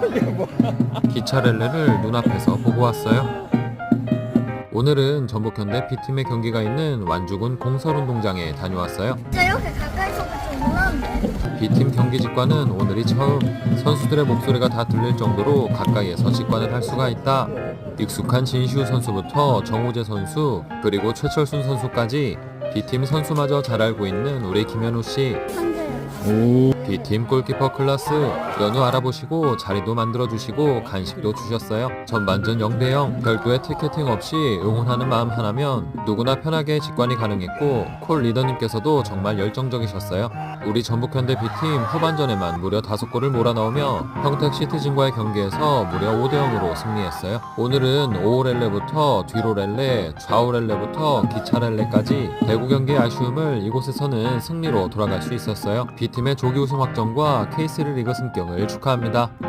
기차 렐레를 눈앞에서 보고 왔어요. 오늘은 전북현대 B팀의 경기가 있는 완주군 공설운동장에 다녀왔어요. 진짜 이렇게 가까이서 보면 좀 놀라운데. B팀 경기 직관은 오늘이 처음 선수들의 목소리가 다 들릴 정도로 가까이에서 직관을 할 수가 있다. 익숙한 진시우 선수부터 정우재 선수 그리고 최철순 선수까지 B팀 선수마저 잘 알고 있는 우리 김현우 씨 한대요. B팀 골키퍼 클라스 연우 알아보시고 자리도 만들어주시고 간식도 주셨어요. 전반전 0대0 별도의 티켓팅 없이 응원하는 마음 하나면 누구나 편하게 직관이 가능했고 콜 리더님께서도 정말 열정적이셨어요. 우리 전북현대 B팀 후반전에만 무려 5골을 몰아넣으며 평택 시티즌과의 경기에서 무려 5대0으로 승리했어요. 오늘은 5호 렐레부터 뒤로 렐레, 좌우 렐레부터 기차 렐레까지 대구 경기의 아쉬움을 이곳에서는 승리로 돌아갈 수 있었어요. B팀의 조기 우승 확정과 K3 리그 승격을 축하합니다.